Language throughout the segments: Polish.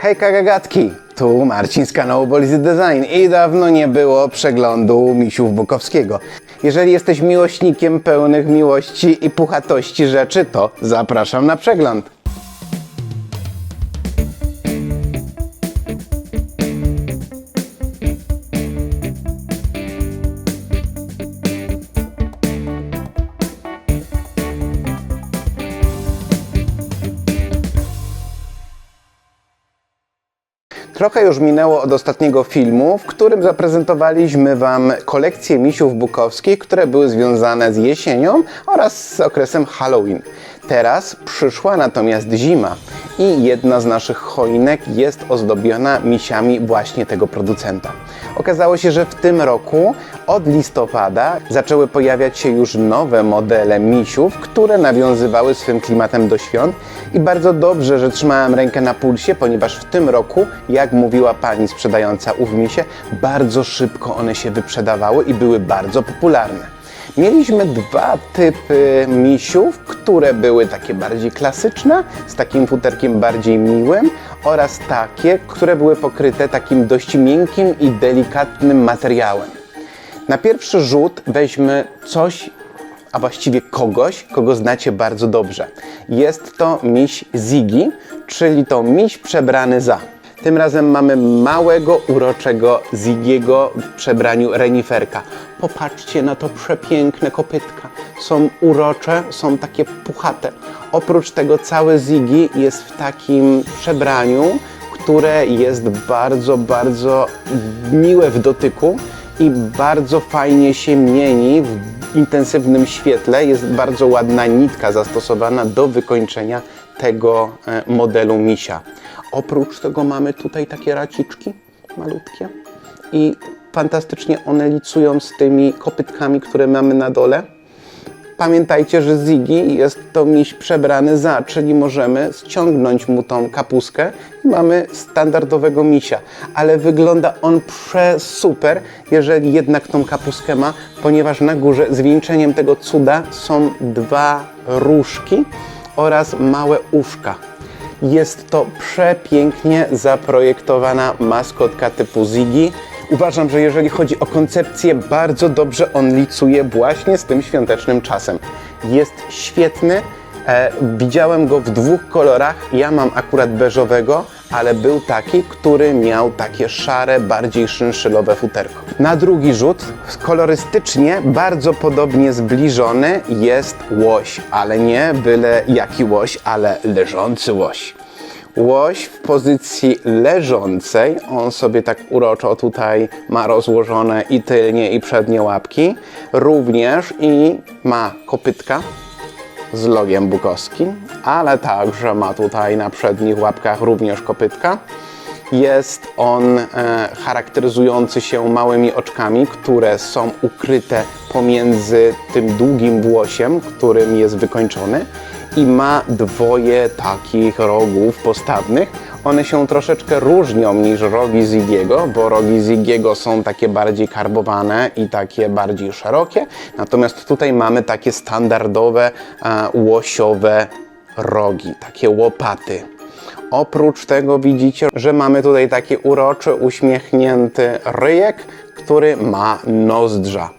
Hejka gagatki, tu Marcin z kanału Bolizy Design i dawno nie było przeglądu misiów Bukowskiego. Jeżeli jesteś miłośnikiem pełnych miłości i puchatości rzeczy, to zapraszam na przegląd. Trochę już minęło od ostatniego filmu, w którym zaprezentowaliśmy Wam kolekcję misiów bukowskich, które były związane z jesienią oraz z okresem Halloween. Teraz przyszła natomiast zima i jedna z naszych choinek jest ozdobiona misiami właśnie tego producenta. Okazało się, że w tym roku od listopada zaczęły pojawiać się już nowe modele misiów, które nawiązywały swym klimatem do świąt i bardzo dobrze, że trzymałem rękę na pulsie, ponieważ w tym roku, jak mówiła pani sprzedająca ów misie, bardzo szybko one się wyprzedawały i były bardzo popularne. Mieliśmy dwa typy misiów, które były takie bardziej klasyczne, z takim futerkiem bardziej miłym oraz takie, które były pokryte takim dość miękkim i delikatnym materiałem. Na pierwszy rzut weźmy coś, a właściwie kogoś, kogo znacie bardzo dobrze. Jest to miś Ziggy, czyli to miś przebrany za. Tym razem mamy małego, uroczego Zigiego w przebraniu reniferka. Popatrzcie na to przepiękne kopytka. Są urocze, są takie puchate. Oprócz tego cały Ziggy jest w takim przebraniu, które jest bardzo, bardzo miłe w dotyku i bardzo fajnie się mieni w intensywnym świetle. Jest bardzo ładna nitka zastosowana do wykończenia tego e, modelu misia. Oprócz tego mamy tutaj takie raciczki malutkie i fantastycznie one licują z tymi kopytkami, które mamy na dole. Pamiętajcie, że Ziggy jest to miś przebrany za, czyli możemy ściągnąć mu tą kapuskę i mamy standardowego misia. Ale wygląda on przesuper, jeżeli jednak tą kapuskę ma, ponieważ na górze zwieńczeniem tego cuda są dwa różki oraz małe uszka. Jest to przepięknie zaprojektowana maskotka typu Ziggy. Uważam, że jeżeli chodzi o koncepcję, bardzo dobrze on licuje właśnie z tym świątecznym czasem. Jest świetny. E, widziałem go w dwóch kolorach. Ja mam akurat beżowego, ale był taki, który miał takie szare, bardziej szynszylowe futerko. Na drugi rzut, kolorystycznie bardzo podobnie zbliżony jest łoś, ale nie byle jaki łoś, ale leżący łoś. Łoś w pozycji leżącej, on sobie tak uroczo tutaj ma rozłożone i tylnie i przednie łapki, również i ma kopytka z logiem bukowskim, ale także ma tutaj na przednich łapkach również kopytka. Jest on e, charakteryzujący się małymi oczkami, które są ukryte pomiędzy tym długim włosiem, którym jest wykończony i ma dwoje takich rogów postawnych. One się troszeczkę różnią niż rogi Zigiego, bo rogi Zigiego są takie bardziej karbowane i takie bardziej szerokie, natomiast tutaj mamy takie standardowe e, łosiowe rogi, takie łopaty. Oprócz tego widzicie, że mamy tutaj taki uroczy, uśmiechnięty ryjek, który ma nozdrza.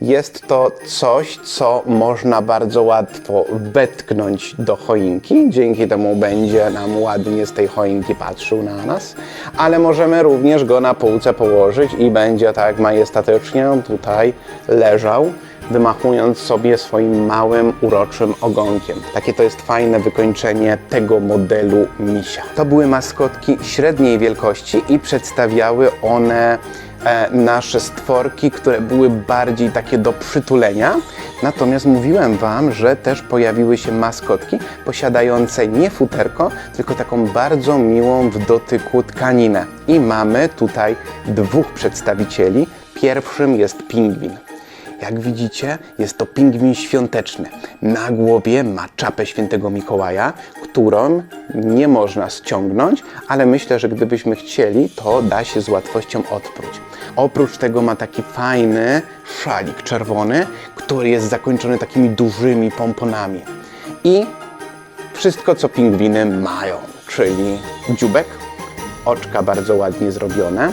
Jest to coś, co można bardzo łatwo wetknąć do choinki. Dzięki temu będzie nam ładnie z tej choinki patrzył na nas, ale możemy również go na półce położyć i będzie tak majestatycznie tutaj leżał wymachując sobie swoim małym, uroczym ogonkiem. Takie to jest fajne wykończenie tego modelu misia. To były maskotki średniej wielkości i przedstawiały one nasze stworki, które były bardziej takie do przytulenia. Natomiast mówiłem Wam, że też pojawiły się maskotki posiadające nie futerko, tylko taką bardzo miłą w dotyku tkaninę. I mamy tutaj dwóch przedstawicieli. Pierwszym jest pingwin. Jak widzicie, jest to pingwin świąteczny. Na głowie ma czapę świętego Mikołaja, którą nie można ściągnąć, ale myślę, że gdybyśmy chcieli, to da się z łatwością odpróć. Oprócz tego ma taki fajny szalik czerwony, który jest zakończony takimi dużymi pomponami. I wszystko, co pingwiny mają, czyli dziubek, oczka bardzo ładnie zrobione,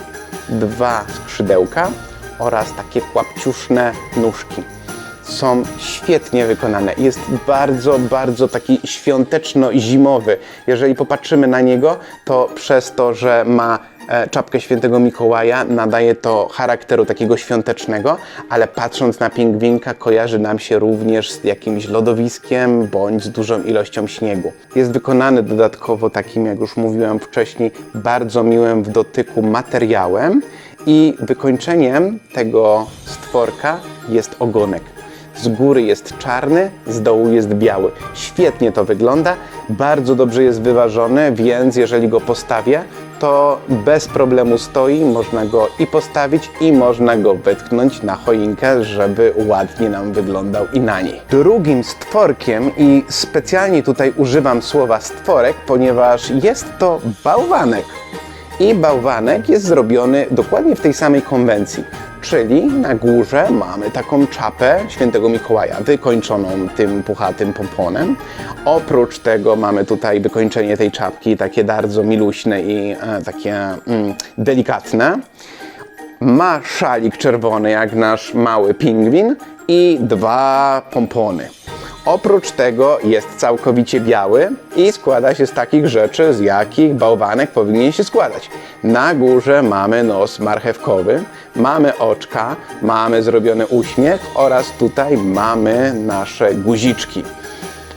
dwa skrzydełka oraz takie kłapciuszne nóżki są świetnie wykonane. Jest bardzo, bardzo taki świąteczno-zimowy. Jeżeli popatrzymy na niego, to przez to, że ma e, czapkę świętego Mikołaja, nadaje to charakteru takiego świątecznego, ale patrząc na pingwinka, kojarzy nam się również z jakimś lodowiskiem bądź z dużą ilością śniegu. Jest wykonany dodatkowo takim, jak już mówiłem wcześniej, bardzo miłym w dotyku materiałem i wykończeniem tego stworka jest ogonek. Z góry jest czarny, z dołu jest biały. Świetnie to wygląda, bardzo dobrze jest wyważony, więc jeżeli go postawię, to bez problemu stoi, można go i postawić, i można go wetknąć na choinkę, żeby ładnie nam wyglądał i na niej. Drugim stworkiem, i specjalnie tutaj używam słowa stworek, ponieważ jest to bałwanek. I bałwanek jest zrobiony dokładnie w tej samej konwencji. Czyli na górze mamy taką czapę świętego Mikołaja, wykończoną tym puchatym pomponem. Oprócz tego mamy tutaj wykończenie tej czapki, takie bardzo miluśne i e, takie mm, delikatne. Ma szalik czerwony, jak nasz mały pingwin, i dwa pompony. Oprócz tego jest całkowicie biały i składa się z takich rzeczy, z jakich bałwanek powinien się składać. Na górze mamy nos marchewkowy, mamy oczka, mamy zrobiony uśmiech oraz tutaj mamy nasze guziczki.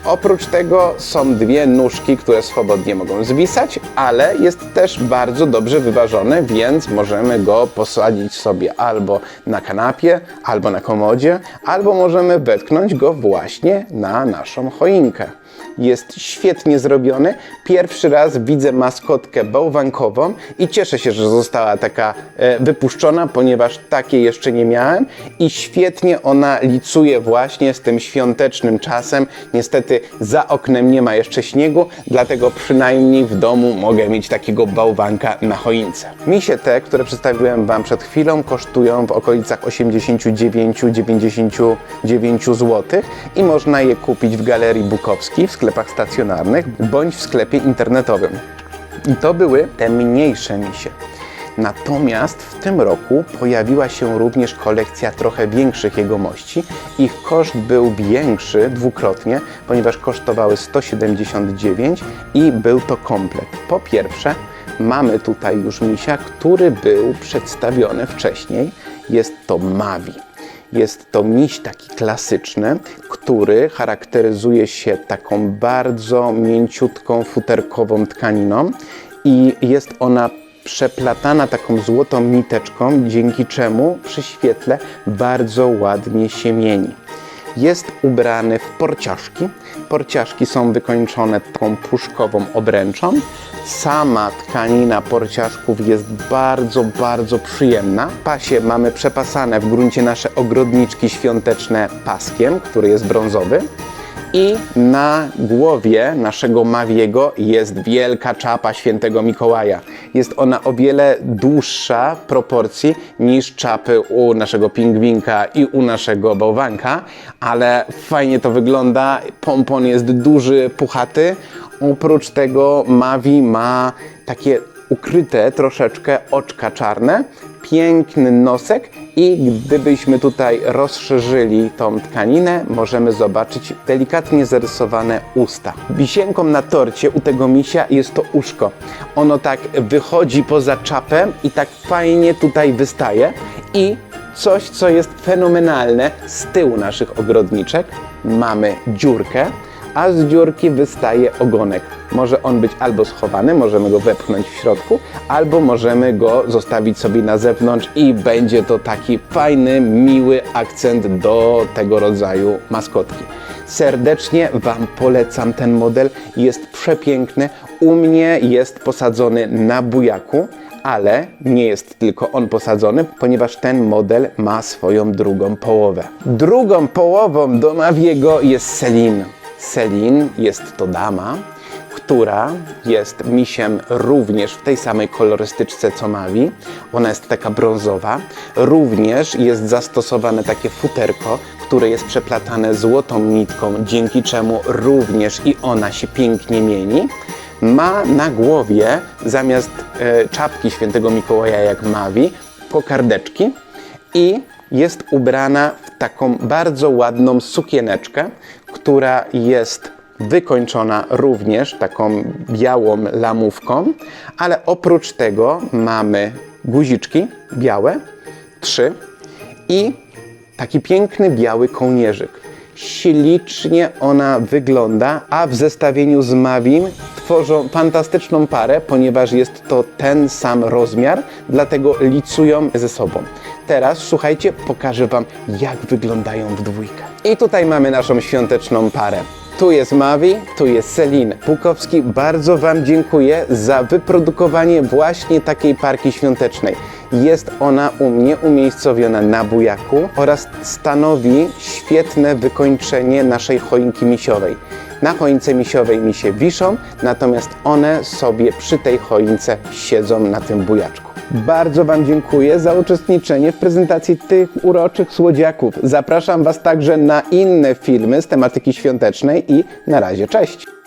Oprócz tego są dwie nóżki, które swobodnie mogą zwisać, ale jest też bardzo dobrze wyważony, więc możemy go posadzić sobie albo na kanapie, albo na komodzie, albo możemy wetknąć go właśnie na naszą choinkę. Jest świetnie zrobiony. Pierwszy raz widzę maskotkę bałwankową i cieszę się, że została taka e, wypuszczona, ponieważ takiej jeszcze nie miałem i świetnie ona licuje właśnie z tym świątecznym czasem. Niestety za oknem nie ma jeszcze śniegu, dlatego przynajmniej w domu mogę mieć takiego bałwanka na choince. Misie te, które przedstawiłem Wam przed chwilą, kosztują w okolicach 89-99 zł i można je kupić w Galerii Bukowskiej, w sklepach stacjonarnych bądź w sklepie internetowym. I to były te mniejsze misie. Natomiast w tym roku pojawiła się również kolekcja trochę większych jegomości. Ich koszt był większy dwukrotnie, ponieważ kosztowały 179 i był to komplet. Po pierwsze, mamy tutaj już misia, który był przedstawiony wcześniej. Jest to Mavi. Jest to miś taki klasyczny, który charakteryzuje się taką bardzo mięciutką, futerkową tkaniną i jest ona przeplatana taką złotą niteczką, dzięki czemu przy świetle bardzo ładnie się mieni. Jest ubrany w porciaszki. Porciaszki są wykończone taką puszkową obręczą. Sama tkanina porciaszków jest bardzo, bardzo przyjemna. W pasie mamy przepasane w gruncie nasze ogrodniczki świąteczne paskiem, który jest brązowy. I na głowie naszego Mawiego jest wielka czapa świętego Mikołaja. Jest ona o wiele dłuższa proporcji niż czapy u naszego pingwinka i u naszego bałwanka, ale fajnie to wygląda. Pompon jest duży, puchaty. Oprócz tego Mavi ma takie ukryte troszeczkę oczka czarne, piękny nosek i gdybyśmy tutaj rozszerzyli tą tkaninę, możemy zobaczyć delikatnie zarysowane usta. Wisienką na torcie u tego misia jest to uszko. Ono tak wychodzi poza czapę i tak fajnie tutaj wystaje i coś, co jest fenomenalne, z tyłu naszych ogrodniczek mamy dziurkę, a z dziurki wystaje ogonek. Może on być albo schowany, możemy go wepchnąć w środku, albo możemy go zostawić sobie na zewnątrz i będzie to taki fajny, miły akcent do tego rodzaju maskotki. Serdecznie Wam polecam ten model, jest przepiękny. U mnie jest posadzony na bujaku ale nie jest tylko on posadzony, ponieważ ten model ma swoją drugą połowę. Drugą połową do Maviego jest Celine. Celine jest to dama, która jest misiem również w tej samej kolorystyczce co Mavi. Ona jest taka brązowa. Również jest zastosowane takie futerko, które jest przeplatane złotą nitką, dzięki czemu również i ona się pięknie mieni. ma na głowie zamiast e, czapki świętego Mikołaja jak Mawi kokardeczki i jest ubrana w taką bardzo ładną sukieneczkę, która jest wykończona również taką białą lamówką, ale oprócz tego mamy guziczki białe, trzy i taki piękny biały kołnierzyk. Ślicznie ona wygląda, a w zestawieniu z Mavim tworzą fantastyczną parę, ponieważ jest to ten sam rozmiar, dlatego licują ze sobą. Teraz słuchajcie, pokażę Wam, jak wyglądają w dwójkę. I tutaj mamy naszą świąteczną parę. Tu jest Mavi, tu jest Selin. Pukowski, bardzo Wam dziękuję za wyprodukowanie właśnie takiej parki świątecznej. Jest ona u mnie umiejscowiona na bujaku oraz stanowi świetne wykończenie naszej choinki misiowej. Na choince misiowej mi się wiszą, natomiast one sobie przy tej choince siedzą na tym bujaczku. Bardzo Wam dziękuję za uczestniczenie w prezentacji tych uroczych słodziaków. Zapraszam Was także na inne filmy z tematyki świątecznej i na razie cześć!